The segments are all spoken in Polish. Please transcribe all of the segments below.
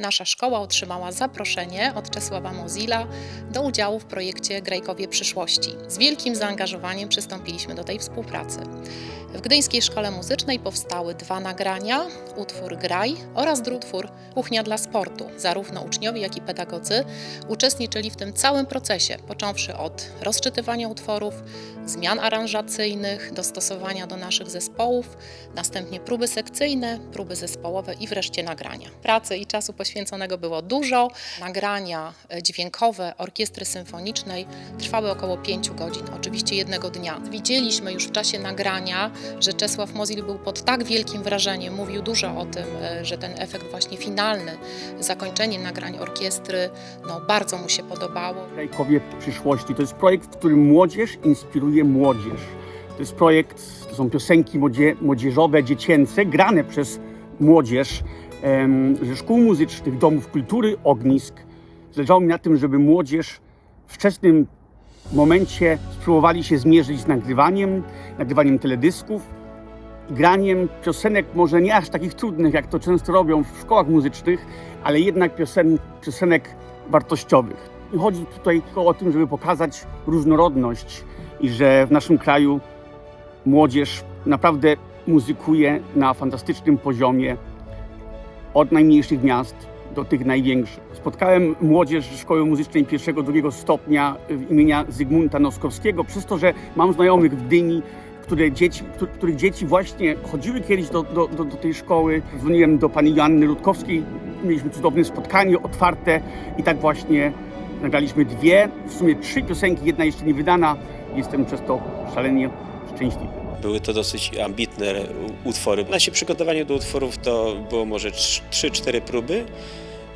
Nasza szkoła otrzymała zaproszenie od Czesława Mozilla do udziału w projekcie Grajkowie Przyszłości. Z wielkim zaangażowaniem przystąpiliśmy do tej współpracy. W Gdyńskiej Szkole Muzycznej powstały dwa nagrania, utwór Graj oraz utwór Kuchnia dla sportu. Zarówno uczniowie, jak i pedagodzy uczestniczyli w tym całym procesie, począwszy od rozczytywania utworów, zmian aranżacyjnych, dostosowania do naszych zespołów, następnie próby sekcyjne, próby zespołowe i wreszcie nagrania. Pracy i czasu poświęconego było dużo. Nagrania e, dźwiękowe orkiestry symfonicznej trwały około 5 godzin, oczywiście jednego dnia. Widzieliśmy już w czasie nagrania, że Czesław Mozil był pod tak wielkim wrażeniem, mówił dużo o tym, e, że ten efekt właśnie finalny, zakończenie nagrań orkiestry, no bardzo mu się podobało. Grajkowie przyszłości. To jest projekt, w którym młodzież inspiruje młodzież. To jest projekt, to są piosenki młodzie, młodzieżowe, dziecięce, grane przez młodzież ze szkół muzycznych, domów kultury, ognisk. Zależało mi na tym, żeby młodzież w wczesnym momencie spróbowali się zmierzyć z nagrywaniem, nagrywaniem teledysków, graniem piosenek może nie aż takich trudnych, jak to często robią w szkołach muzycznych, ale jednak piosen, piosenek wartościowych. I chodzi tutaj tylko o tym, żeby pokazać różnorodność i że w naszym kraju młodzież naprawdę muzykuje na fantastycznym poziomie od najmniejszych miast do tych największych. Spotkałem młodzież Szkoły Muzycznej pierwszego, drugiego stopnia imienia Zygmunta Noskowskiego, przez to, że mam znajomych w Gdyni, które dzieci, któ- których dzieci właśnie chodziły kiedyś do, do, do, do tej szkoły. Dzwoniłem do pani Joanny Rutkowskiej, mieliśmy cudowne spotkanie, otwarte i tak właśnie nagraliśmy dwie, w sumie trzy piosenki, jedna jeszcze nie wydana. Jestem przez to szalenie szczęśliwy. Były to dosyć ambitne utwory. Nasze przygotowanie do utworów to było może 3-4 próby,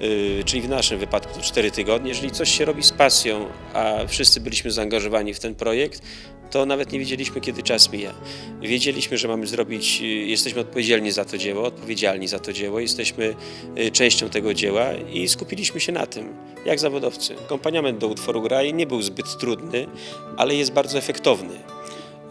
yy, czyli w naszym wypadku to 4 tygodnie. Jeżeli coś się robi z pasją, a wszyscy byliśmy zaangażowani w ten projekt, to nawet nie wiedzieliśmy, kiedy czas mija. Wiedzieliśmy, że mamy zrobić, yy, jesteśmy odpowiedzialni za to dzieło, odpowiedzialni za to dzieło, jesteśmy yy, częścią tego dzieła i skupiliśmy się na tym, jak zawodowcy. Akompaniament do utworu Graj nie był zbyt trudny, ale jest bardzo efektowny.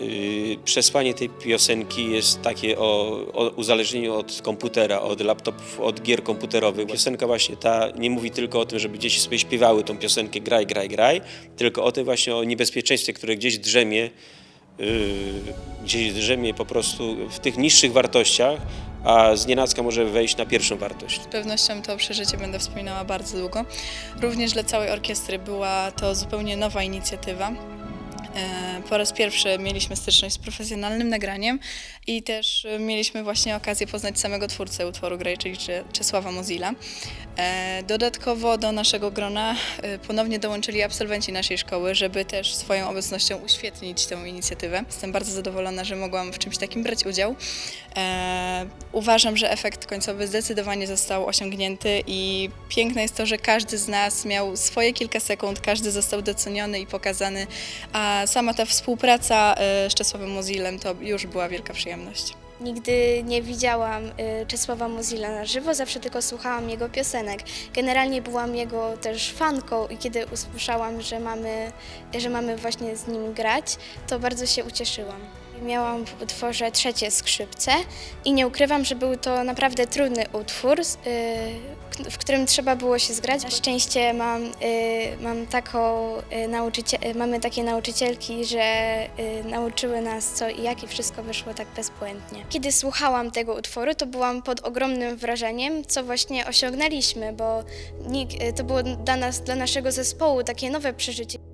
Yy, Przesłanie tej piosenki jest takie o, o uzależnieniu od komputera, od laptopów, od gier komputerowych. Piosenka właśnie ta nie mówi tylko o tym, żeby dzieci sobie śpiewały tą piosenkę graj, graj, graj, tylko o tym właśnie o niebezpieczeństwie, które gdzieś drzemie, yy, gdzieś drzemie po prostu w tych niższych wartościach, a z nienacka może wejść na pierwszą wartość. Z pewnością to przeżycie będę wspominała bardzo długo. Również dla całej orkiestry była to zupełnie nowa inicjatywa. E, Po raz pierwszy mieliśmy styczność z profesjonalnym nagraniem i też mieliśmy właśnie okazję poznać samego twórcę utworu Grey, czyli Cze- Czesława Mozilla. E, Dodatkowo do naszego grona e, ponownie dołączyli absolwenci naszej szkoły, żeby też swoją obecnością uświetnić tę inicjatywę. Jestem bardzo zadowolona, że mogłam w czymś takim brać udział. E, Uważam, że efekt końcowy zdecydowanie został osiągnięty i piękne jest to, że każdy z nas miał swoje kilka sekund, każdy został doceniony i pokazany, a sama ta współpraca z Czesławem Mozillem to już była wielka przyjemność. Nigdy nie widziałam y, Czesława Mozilla na żywo, zawsze tylko słuchałam jego piosenek. Generalnie byłam jego też fanką i kiedy usłyszałam, że mamy, że mamy właśnie z nim grać, to bardzo się ucieszyłam. Miałam w utworze trzecie skrzypce i nie ukrywam, że był to naprawdę trudny utwór, y, w którym trzeba było się zgrać. Na szczęście mam, y, mam taką, y, mamy takie nauczycielki, że nauczyły nas co i jak i wszystko wyszło tak bezbłędnie. Kiedy słuchałam tego utworu, to byłam pod ogromnym wrażeniem, co właśnie osiągnęliśmy, bo to było dla nas, dla naszego zespołu takie nowe przeżycie.